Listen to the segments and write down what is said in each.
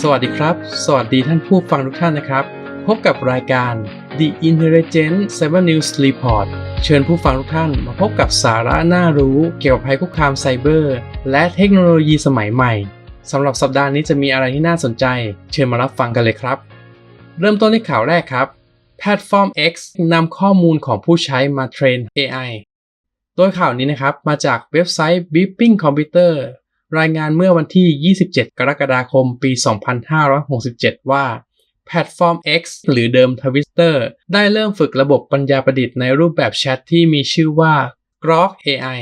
สวัสดีครับ สวัสดีท่านผู้ฟังทุกท่านนะครับ พบกับรายการ The Intelligent 7 News Report เชิญผู้ฟังทุกท่านมาพบกับสาระน่ารู้เกี่ยวกับภัยคุกคามไซเบอร์ และเทคโนโลยีสมัยใหม่สำหรับสัปดาห์นี้จะมีอะไรที่น่าสนใจ เชิญมารับฟังกันเลยครับ เริ่มต้นที่ข่าวแรกครับแพลตฟอร์ม X นำข้อมูลของผู้ใช้มาเทรน AI โดยข่าวนี้นะครับมาจากเว็บไซต์ Beeping Computer รายงานเมื่อวันที่ 27 กรกฎาคม ปี 2567 ว่าแพลตฟอร์ม X หรือเดิม Twitter ได้เริ่มฝึกระบบปัญญาประดิษฐ์ในรูปแบบแชทที่มีชื่อว่า Grok AI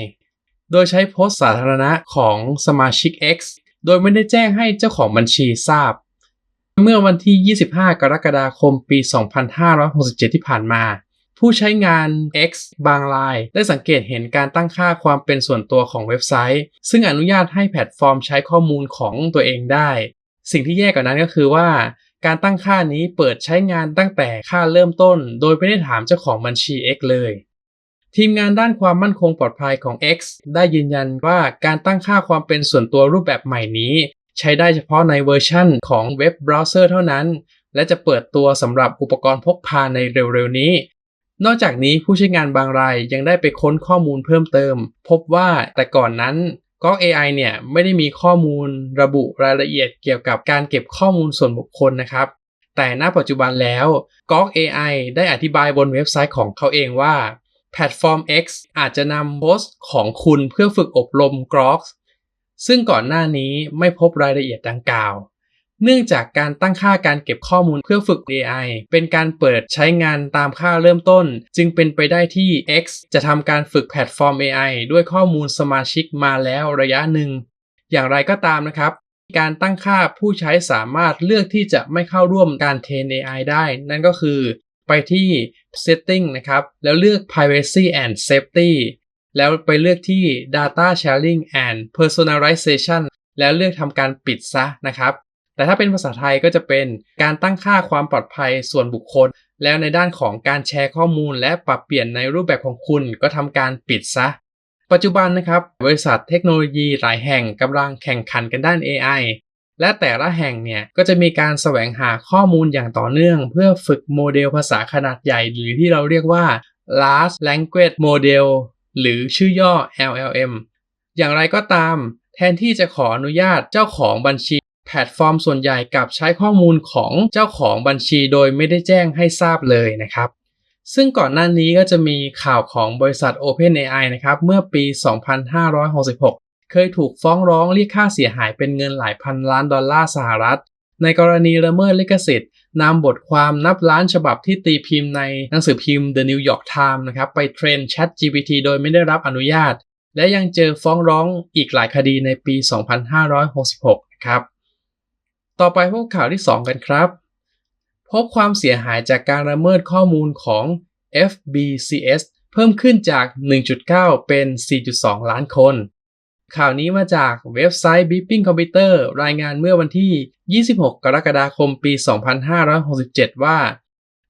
โดยใช้โพสต์สาธารณะของสมาชิก X โดยไม่ได้แจ้งให้เจ้าของบัญชีทราบ เมื่อวันที่ 25 กรกฎาคม ปี 2567 ที่ผ่านมา ผู้ใช้งาน X บางราย ได้สังเกตเห็นการตั้งค่าความเป็นส่วนตัวของเว็บไซต์ ซึ่งอนุญาตให้แพลตฟอร์มใช้ข้อมูลของตัวเองได้ สิ่งที่แย่กว่านั้นก็คือว่า การตั้งค่านี้เปิดใช้งานตั้งแต่ค่าเริ่มต้น โดยไม่ได้ถามเจ้าของบัญชี X เลย ทีมงานด้านความมั่นคงปลอดภัยของ X ได้ยืนยันว่าการตั้งค่าความเป็นส่วนตัวรูปแบบใหม่นี้ ใช้ได้เฉพาะในเวอร์ชั่นของเว็บเบราว์เซอร์เท่านั้น และจะเปิดตัวสำหรับอุปกรณ์พกพาในเร็วๆนี้ นอกจากนี้ผู้ใช้งานบางรายยังได้ไปค้นข้อมูลเพิ่มเติม พบว่าแต่ก่อนนั้นก็ AI เนี่ยไม่ได้มีข้อมูลระบุรายละเอียดเกี่ยวกับการเก็บข้อมูลส่วนบุคคลนะครับ แต่ณปัจจุบันแล้ว g o g AI ได้อธิบายบนเว็บไซต์ของเขาเองว่าแพลตฟอร์ม X อาจจะนำโพสต์ของคุณเพื่อฝึกอบรม Grok ซึ่งก่อนหน้านี้ไม่พบรายละเอียดดังกล่าว เนื่องจากการตั้งค่าการเก็บข้อมูลเพื่อฝึก AI เป็นการเปิดใช้งานตามค่าเริ่มต้น จึงเป็นไปได้ที่ X จะทำการฝึกแพลตฟอร์ม AI ด้วยข้อมูลสมาชิกมาแล้วระยะหนึ่ง อย่างไรก็ตามนะครับ การตั้งค่าผู้ใช้สามารถเลือกที่จะไม่เข้าร่วมการเทรน AI ได้ นั่นก็คือ ไปที่ setting นะครับ แล้วเลือก privacy and safety แล้วไปเลือกที่ data sharing and personalization แล้วเลือกทำการปิดซะนะครับ แต่ถ้าเป็นภาษาไทยก็จะเป็นการตั้งค่าความปลอดภัยส่วนบุคคล แล้วในด้านของการแชร์ข้อมูล และปรับเปลี่ยนในรูปแบบของคุณก็ทำการปิดซะ ปัจจุบันนะครับ บริษัทเทคโนโลยีหลายแห่งกำลังแข่งขันกันด้าน AI และแต่ละแห่งเนี่ยก็จะมีการแสวงหาข้อมูลอย่างต่อเนื่อง เพื่อฝึกโมเดลภาษาขนาดใหญ่ หรือที่เราเรียกว่า large language model หรือชื่อย่อ LLM อย่างไรก็ตาม แทนที่จะขออนุญาตเจ้าของบัญชี พลตฟอร์มส่วนใหญ่กับใช้ข้อมูลของเจ้าของบัญชีโดยไม่ได้แจ้งให้ทราบเลยนะครับ ซึ่งก่อนหน้านี้ก็จะมีข่าวของบริษัท OpenAI นะครับเมื่อปี 2566 เคยถูกฟ้องร้องเรียกค่าเสียหายเป็นเงินหลายพันล้านดอลลาร์สหรัฐ ในกรณีละเมิดลิขสิทธิ์นำบทความนับล้านฉบับที่ตีพิมพ์ในหนังสือพิมพ์ The New York Times นะครับไปเทรน Chat GPT โดยไม่ได้รับอนุญาต และยังเจอฟ้องร้องอีกหลายคดีในปี 2566 นะครับ ต่อไปพวกข่าวที่ 2 กันครับ พบความเสียหายจากการละเมิดข้อมูลของ FBCS เพิ่มขึ้นจาก 1.9 เป็น 4.2 ล้านคน ข่าวนี้มาจากเว็บไซต์ Beeping Computer รายงานเมื่อวันที่ 26 กรกฎาคมปี 2567 ว่า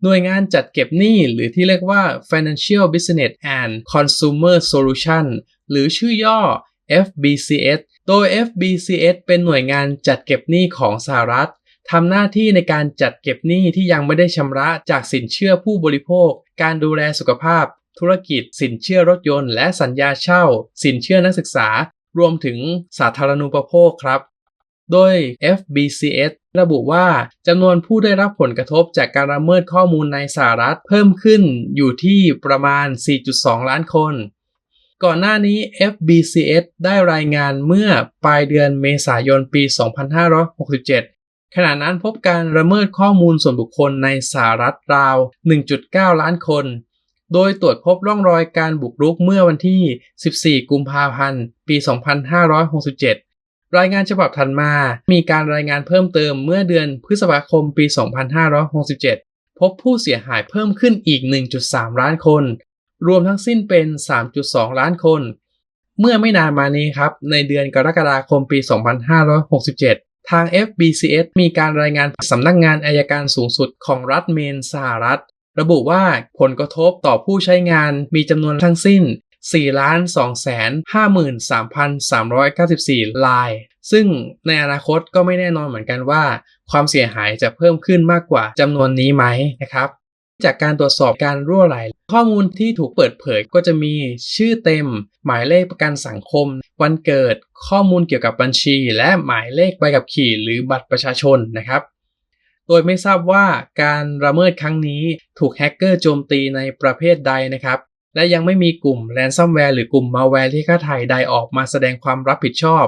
หน่วยงานจัดเก็บหนี้หรือที่เรียกว่า Financial Business and Consumer Solution หรือชื่อย่อ FBCS โดย FBCS เป็นหน่วยงานจัดเก็บหนี้ของสหรัฐทำหน้าที่ในการจัดเก็บหนี้ที่ยังไม่ได้ชำระจากสินเชื่อผู้บริโภค การดูแลสุขภาพ ธุรกิจ สินเชื่อรถยนต์ และสัญญาเช่า สินเชื่อนักศึกษา รวมถึงสาธารณูปโภคครับ โดย FBCS ระบุว่าจำนวนผู้ได้รับผลกระทบจากการละเมิดข้อมูลในสหรัฐเพิ่มขึ้นอยู่ที่ประมาณ 4.2 ล้านคน ก่อนหน้านี้ FBCS ได้รายงานเมื่อปลายเดือนเมษายนปี 2567 ขณะนั้นพบการละเมิดข้อมูลส่วนบุคคลในสหรัฐราว 1.9 ล้านคน โดยตรวจพบร่องรอยการบุกรุกเมื่อวันที่ 14 กุมภาพันธ์ ปี 2567 รายงานฉบับถัดมามีการรายงานเพิ่มเติมเมื่อเดือนพฤษภาคมปี 2567 พบผู้เสียหายเพิ่มขึ้นอีก 1.3 ล้านคน รวมทั้งสิ้นเป็น 3.2 ล้านคน เมื่อไม่นานมานี้ครับ ในเดือนกรกฎาคมปี 2567 ทาง FBCS มีการรายงานสำนักงานอายการสูงสุดของรัฐเมนสหรัฐ ระบุว่าผลกระทบต่อผู้ใช้งานมีจำนวนทั้งสิ้น4 2 5 3 3 9 4ราย ซึ่งในอนาคตก็ไม่แน่นอนเหมือนกันว่า ความเสียหายจะเพิ่มขึ้นมากกว่าจำนวนนี้ไหมนะครับ จากการตรวจสอบการรั่วไหล ข้อมูลที่ถูกเปิดเผยก็จะมีชื่อเต็ม หมายเลขประกันสังคม วันเกิด ข้อมูลเกี่ยวกับบัญชี และหมายเลขใบขับขี่ หรือบัตรประชาชนนะครับ โดยไม่ทราบว่าการละเมิดครั้งนี้ถูกแฮกเกอร์โจมตีในประเภทใดนะครับ และยังไม่มีกลุ่มแรนซัมแวร์หรือกลุ่มมาแวร์ที่ค่าไทยใดออกมาแสดงความรับผิดชอบ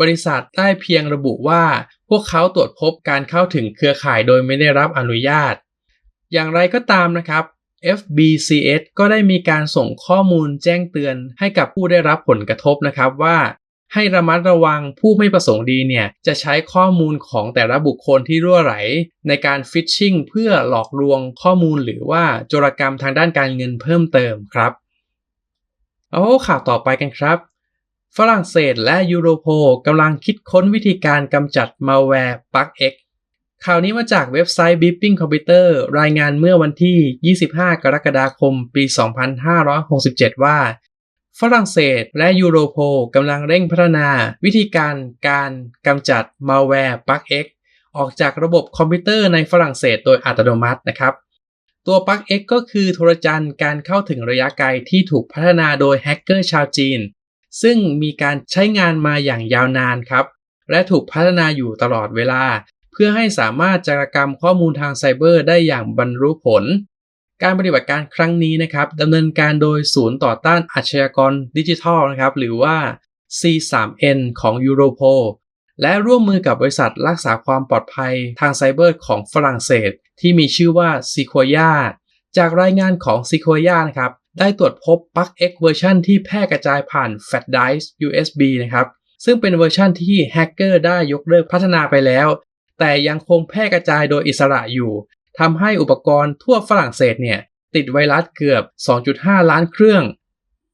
บริษัทได้เพียงระบุว่า พวกเขาตรวจพบการเข้าถึงเครือข่ายโดยไม่ได้รับอนุญาต อย่างไรก็ตามนะครับ FBCS ก็ได้มีการส่งข้อมูลแจ้งเตือนให้กับผู้ได้รับผลกระทบนะครับว่า ให้ระมัดระวังผู้ไม่ประสงค์ดีเนี่ย จะใช้ข้อมูลของแต่ละบุคคลที่รั่วไหล ในการฟิชชิงเพื่อหลอกลวงข้อมูลหรือว่าโจรกรรมทางด้านการเงินเพิ่มเติมครับเอาข่าวต่อไปกันครับ ฝรั่งเศสและยูโรโพกำลังคิดค้นวิธีการกำจัดมาแวร์ปัก X ข่าวนี้มาจากเว็บไซต์ Beeping Computer รายงานเมื่อวันที่ 25 กรกฎาคม ปี 2567 ว่า ฝรั่งเศสและยูโรโพกำลังเร่งพัฒนาวิธีการการกำจัดมาแวร์ปัก X ออกจากระบบคอมพิวเตอร์ในฝรั่งเศสโดยอัตโนมัตินะครับ ตัวปัก X ก็คือโทรจันทร์การเข้าถึงระยะไกลที่ถูกพัฒนาโดยแฮกเกอร์ชาวจีน ซึ่งมีการใช้งานมาอย่างยาวนานครับ และถูกพัฒนาอยู่ตลอดเวลา เพื่อให้สามารถจารกรรมข้อมูลทางไซเบอร์ได้อย่างบรรลุผล การปฏิบัติการครั้งนี้นะครับดำเนินการโดยศูนย์ต่อต้านอาชญากรดิจิทัลนะครับหรือว่า C3N ของ Europol และร่วมมือกับบริษัทรักษาความปลอดภัยทางไซเบอร์ของฝรั่งเศส ที่มีชื่อว่า Sequoia จากรายงานของ Sequoia นะครับได้ตรวจพบ Bug X เวอร์ชันที่แพร่กระจายผ่าน Flash Drive USB นะครับซึ่งเป็นเวอร์ชันที่แฮกเกอร์ได้ยกเลิกพัฒนาไปแล้ว แต่ยังคงแพร่กระจายโดยอิสระอยู่ทำให้อุปกรณ์ทั่วฝรั่งเศสเนี่ยติดไวรัสเกือบ 2.5 ล้านเครื่อง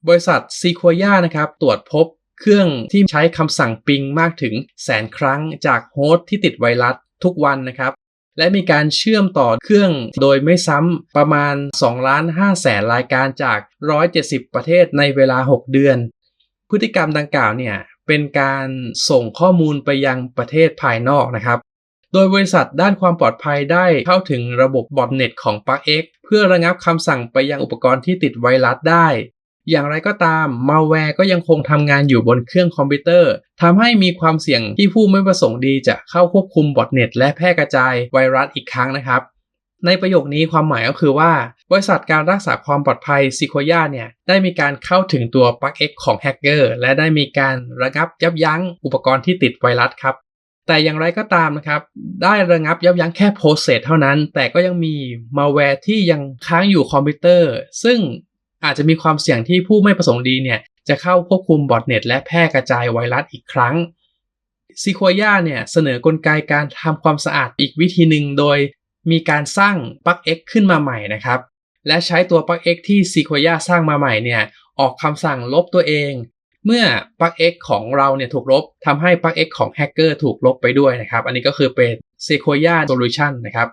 บริษัท Sequoia นะครับตรวจพบเครื่องที่ใช้คำสั่งปิงมากถึงแสนครั้งจากโฮสต์ที่ติดไวรัสทุกวันนะครับ และมีการเชื่อมต่อเครื่องโดยไม่ซ้ำประมาณ2ล้าน5แสนรายการจาก 170 ประเทศในเวลา 6 เดือน พฤติกรรมดังกล่าวเนี่ยเป็นการส่งข้อมูลไปยังประเทศภายนอกนะครับ โดยบริษัทด้านความปลอดภัยได้เข้าถึงระบบบอทเน็ตของ p a r x เพื่อระงับคำสั่งไปยังอุปกรณ์ที่ติดไวรัสได้ อย่างไรก็ตามมาแวร์ก็ยังคงทำงานอยู่บนเครื่องคอมพิวเตอร์ทำให้มีความเสี่ยงที่ผู้ไม่ประสงค์ดีจะเข้าควบคุมบอทเน็ตและแพร่กระจายไวรัสอีกครั้งนะครับในประโยคนี้ความหมายก็คือว่า บริษัทการรักษาความปลอดภัยซิโคย่าเนี่ยได้มีการเข้าถึงตัวปลั๊ก X ของแฮกเกอร์และได้มีการระงับยับยั้งอุปกรณ์ที่ติดไวรัสครับ แต่อย่างไรก็ตามนะครับ ได้ระงับยับยั้งแค่โปรเซสเท่านั้น แต่ก็ยังมีมาแวร์ที่ยังค้างอยู่คอมพิวเตอร์ ซึ่งอาจจะมีความเสี่ยงที่ผู้ไม่ประสงค์ดีเนี่ย จะเข้าควบคุมบอทเน็ตและแพร่กระจายไวรัสอีกครั้งซีควย่าเนี่ย เสนอกลไกการทำความสะอาดอีกวิธีหนึ่งโดยมีการสร้างปลั๊ก X ขึ้นมาใหม่นะครับ และใช้ตัวปลั๊ก X ที่ซีควย่าสร้างมาใหม่เนี่ย ออกคำสั่งลบตัวเอง เมื่อปลั๊ก X ของเราเนี่ยถูกลบทำให้ปลั๊ก X ของแฮกเกอร์ถูกลบไปด้วยนะครับ อันนี้ก็คือเป็น Sequoia Solution นะครับ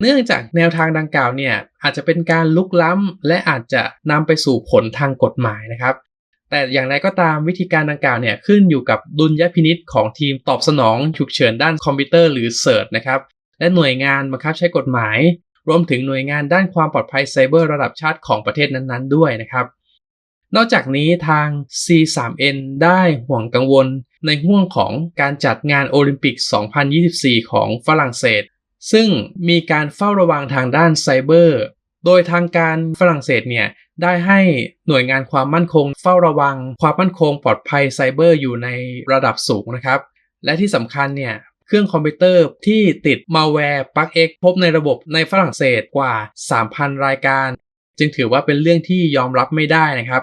เนื่องจากแนวทางดังกล่าวเนี่ยอาจจะเป็นการลุกล้ำ และอาจจะนำไปสู่ผลทางกฎหมายนะครับ แต่อย่างไรก็ตามวิธีการดังกล่าวเนี่ยขึ้นอยู่กับดุลยพินิษของทีมตอบสนองฉุกเฉินด้านคอมพิวเตอร์หรือ CERT นะครับและหน่วยงานบังคับใช้กฎหมาย รวมถึงหน่วยงานด้านความปลอดภัยไซเบอร์ระดับชาติของประเทศนั้นๆด้วยนะครับ นอกจากนี้ทาง C3N ได้ห่วงกังวลในห่วงของการจัดงานโอลิมปิก 2024 ของฝรั่งเศส ซึ่งมีการเฝ้าระวังทางด้านไซเบอร์ โดยทางการฝรั่งเศสเนี่ยได้ให้หน่วยงานความมั่นคง เฝ้าระวังความมั่นคงปลอดภัยไซเบอร์อยู่ในระดับสูงนะครับ และที่สำคัญเนี่ยเครื่องคอมพิวเตอร์ที่ติดมาแวร์ปัก X พบในระบบในฝรั่งเศสกว่า 3,000 รายการ จึงถือว่าเป็นเรื่องที่ยอมรับไม่ได้นะครับ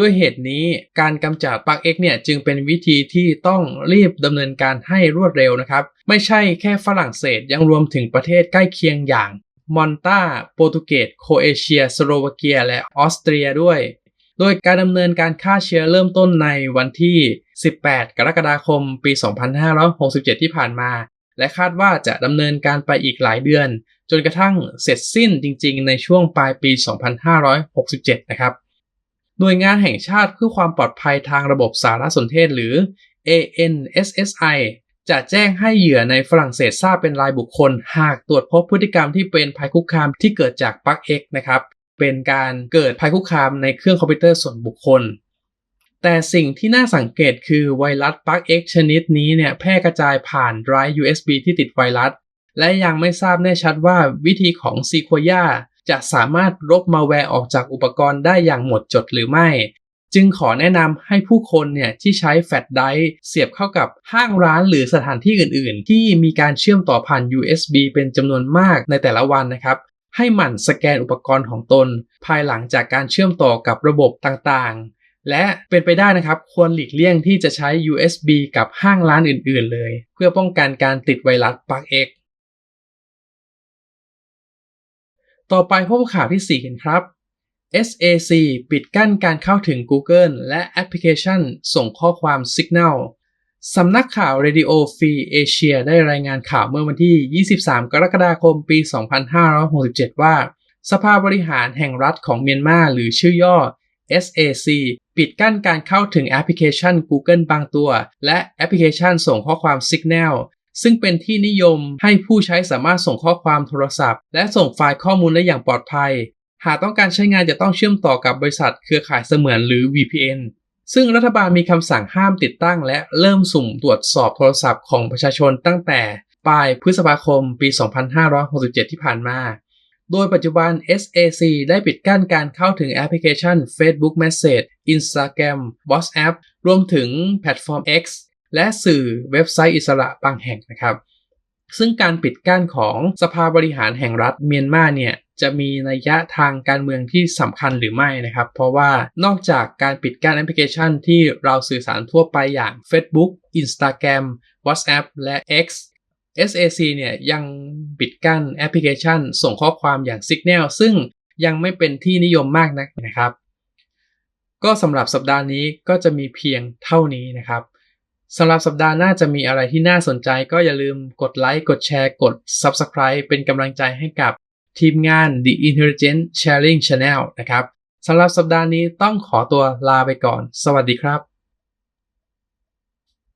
ด้วยเหตุนี้การกำจัดปัก X เนี่ยจึงเป็นวิธีที่ต้องรีบดำเนินการให้รวดเร็วนะครับ ไม่ใช่แค่ฝรั่งเศสยังรวมถึงประเทศใกล้เคียงอย่างมอนตาโปรตุเกสโคเอเชีย สโลวาเกีย และออสเตรียด้วย โดยการดำเนินการฆ่าเชื้อเริ่มต้นในวันที่ 18 กรกฎาคม ปี 2567 ที่ผ่านมา และคาดว่าจะดำเนินการไปอีกหลายเดือน จนกระทั่งเสร็จสิ้นจริงๆ ในช่วงปลายปี 2567 นะครับ หน่วยงานแห่งชาติเพื่อความปลอดภัยทางระบบสารสนเทศหรือ ANSSI จะแจ้งให้เหยื่อในฝรั่งเศสทราบเป็นรายบุคคล หากตรวจพบพฤติกรรมที่เป็นภัยคุกคามที่เกิดจากปลั๊ก X นะครับ เป็นการเกิดภัยคุกคามในเครื่องคอมพิวเตอร์ส่วนบุคคล แต่สิ่งที่น่าสังเกตคือไวรัสปลั๊ก X ชนิดนี้เนี่ยแพร่กระจายผ่านไดรฟ์ USB ที่ติดไวรัส และยังไม่ทราบแน่ชัดว่าวิธีของ Sequoia จะสามารถลบมาแวร์ออกจากอุปกรณ์ได้อย่างหมดจดหรือไม่ จึงขอแนะนำให้ผู้คนเนี่ยที่ใช้แฟลชไดรฟ์เสียบเข้ากับห้างร้านหรือสถานที่อื่นๆ ที่มีการเชื่อมต่อผ่าน USB เป็นจำนวนมากในแต่ละวันนะครับให้หมั่นสแกนอุปกรณ์ของตน ภายหลังจากการเชื่อมต่อกับระบบต่างๆ และเป็นไปได้นะครับควรหลีกเลี่ยงที่จะใช้ USB กับห้างร้านอื่นๆ เลย เพื่อป้องกันการติดไวรัสปลั๊ก ต่อไปพบข่าวที่ 4 กันครับ SAC ปิดกั้นการเข้าถึง Google และแอปพลิเคชัน ส่งข้อความ Signal สำนักข่าว Radio Free Asia ได้รายงานข่าวเมื่อวันที่ 23 กรกฎาคม ปี 2567 ว่า สภาบริหารแห่งรัฐของเมียนมาหรือชื่อย่อ SAC ปิดกั้นการเข้าถึงแอปพลิเคชัน Google บางตัว และแอปพลิเคชันส่งข้อความ Signal ซึ่งเป็นที่นิยมให้ผู้ใช้สามารถส่งข้อความโทรศัพท์ และส่งไฟล์ข้อมูลได้อย่างปลอดภัย หากต้องการใช้งานจะต้องเชื่อมต่อกับบริษัทเครือข่ายเสมือนหรือ VPN ซึ่งรัฐบาลมีคำสั่งห้ามติดตั้ง และเริ่มสุ่มตรวจสอบโทรศัพท์ของประชาชนตั้งแต่ปลายพฤษภาคมปี 2567 ที่ผ่านมา โดยปัจจุบัน SAC ได้ปิดกั้นการเข้าถึงแอปพลิเคชัน Facebook Message Instagram WhatsApp รวมถึงแพลตฟอร์ม X และสื่อเว็บไซต์อิสระบางแห่งนะครับ ซึ่งการปิดกั้นของสภาบริหารแห่งรัฐเมียนมาเนี่ยจะมีนัยยะทางการเมืองที่สำคัญหรือไม่นะครับ เพราะว่านอกจากการปิดกั้นแอปพลิเคชันที่เราสื่อสารทั่วไปอย่าง Facebook Instagram WhatsApp และ X SAC เนี่ยยังปิดกั้นแอปพลิเคชัน ส่งข้อความอย่าง Signal ซึ่งยังไม่เป็นที่นิยมมากนักนะครับ ก็สำหรับสัปดาห์นี้ก็จะมีเพียงเท่านี้นะครับ สำหรับสัปดาห์หน้าจะมีอะไรที่น่าสนใจก็อย่าลืมกดไลค์ กดแชร์ กด Subscribe เป็นกำลังใจให้กับทีมงาน The Intelligent Sharing Channel นะครับ สำหรับสัปดาห์นี้ต้องขอตัวลาไปก่อน สวัสดีครับ